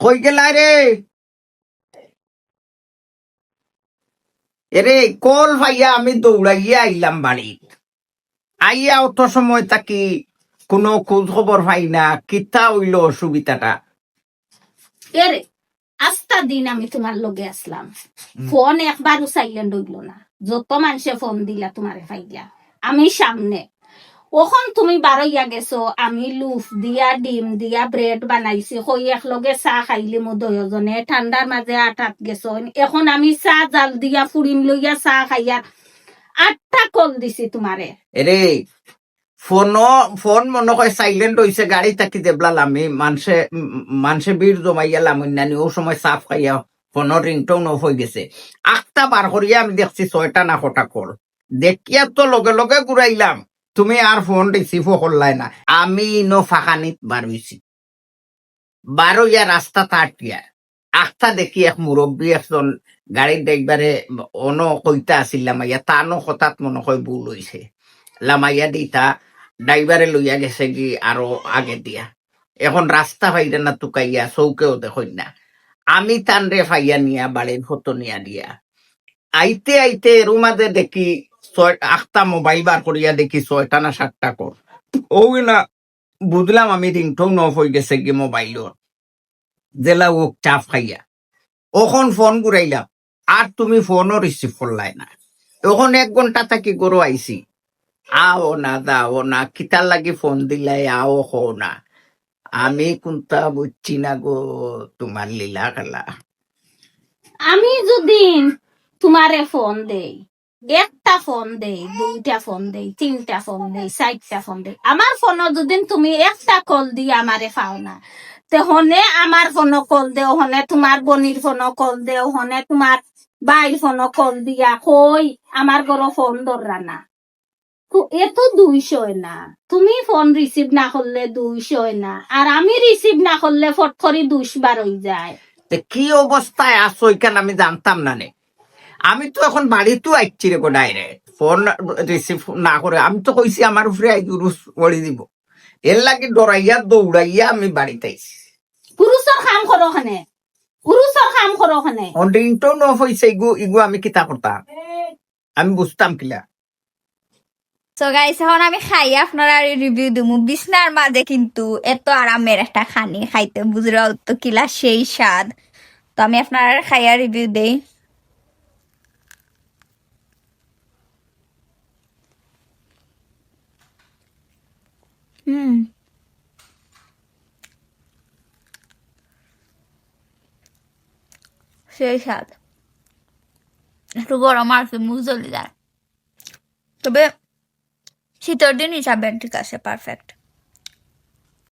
কই রে? এরে কল ভাইয়া আমি দৌড়াইয়া আইলাম বাড়িত। আইয়া অত সময় তাকি কোনো খোঁজ খবর পাই না কিতা হইল অসুবিধাটা? এরে আস্তা দিন আমি তোমার লগে আসলাম। ফোন একবারও সাইলেন্ট হইল না। যত মানুষে ফোন দিলা তোমারে ফাইলা আমি সামনে ওখন তুমি বারইয়া গেছো, আমি লুফ দিয়া, ডিম দিয়া ব্রেড বানাইছি কই একলগে চাহ খাইলি মো দহজনে ঠান্ডার মাঝে আটাত গেছো। এখন আমি চাহ জাল দিয়া ফুরিম লইয়া চাহ খাইয়া আটটা কল দিছি তোমারে এরে ফোন ফোন মনে হয় সাইলেন্ট হইছে গাড়ি তাকি দেবলাল আমি মানুষে মানুষে ভিড় জমাইয়া লামইনানি ও সময় সাফ খাইয়া ফোনের রিংটোন অফ হয়ে গেছে। আটটা বার করিয়া আমি দেখছি ছয়টা না কটা কল। দেখিয়া তো লগে লগে ঘুরাইলাম তুমি আর ফোন রিসিভও করলাই না। আমি ইনো ফাঁকানিত বার হইছি। বারো ইয়া রাস্তা তাটিয়া আখটা দেখি এক মুরব্বী একজন গাড়ির ড্রাইভারে অন কইতা আছিল লামাইয়া। তানো হঠাৎ মনে হয় ভুল হইছে লামাইয়া দিতা ড্রাইভারে লইয়া গেছে কি আরও আগে দিয়া। এখন রাস্তা পাইরে না তুকাইয়া চৌকেও দেখই না। আমি তানরে ফাইয়া নিয়া বাড়ির ফটো নিয়া দিয়া। আইতে আইতে এর মাঝে দেখি আটটা মোবাইল বার করিয়া দেখি ছয়টা না সাতটা কর। ও না বুঝলাম আমি রিংটোন অফ হয়ে গেছে কি মোবাইলর জেলা ও চাপ খাইয়া। ওখন ফোন ঘুরাইলাম, আর তুমি ফোনও রিসিভ করলাই না। এখন এক ঘণ্টা থাকি গরু আইছি। আও না, দাও না কিতার লাগি ফোন দিলাই, আও হো না। আমি কোনটা বুঝছি না গো তোমার লীলা খেলা। আমি যদি তোমারে ফোন দেই। একটা ফোন দেই, দুইটা ফোন দেই, তিনটা ফোন দেই, চারটা ফোন দেই। আমার ফোন যদি তুমি একটা কল দিয়ে আমারে পাও না। তে হনে আমার ফোন কল দেও, হনে তোমার বনির ফোন কল দেও, হনে তোমার বাইর ফোন কল দিয়া। কই আমার গরো ফোন ধরা না। তো এ তো দুইশো না। তুমি ফোন রিসিভ না করলে দুইশো না। আর আমি রিসিভ না করলে ফট করে দুইশবার হয়ে যায় কি অবস্থায় আসো এখানে আমি জানতাম না নে? আমি তো এখন বাড়িতেও আইছি রে গো ডাইরেক্ট ফোন রিসিভ না করে আমি তো কইছি আমার উপরে রুস ওড়ি দিব। এর লাগি ডরাইয়া দৌড়াইয়া আমি বাড়িতে আইছি। পুরুষের কাম করো ওখানে। পুরুষের কাম করো ওখানে। রিংটোন অফ হইছে ইগু ইগু আমি কিতা করতাম আমি বুঝতাম কিলা। সো গাইস এখন আমি খাই আপনারা রিভিউ দিমু। বিছনার মাঝে কিন্তু এত আরামের একটা খানি খাইতে বুঝরাও তো কিলা সেই স্বাদ। তো আমি আপনার খাইয়া রিভিউ দেই। হুম। সেই স্বাদ। একটু গরম আর মুখ জ্বলে যায়। তবে শীতের দিন হিসাবে ঠিক আছে পারফেক্ট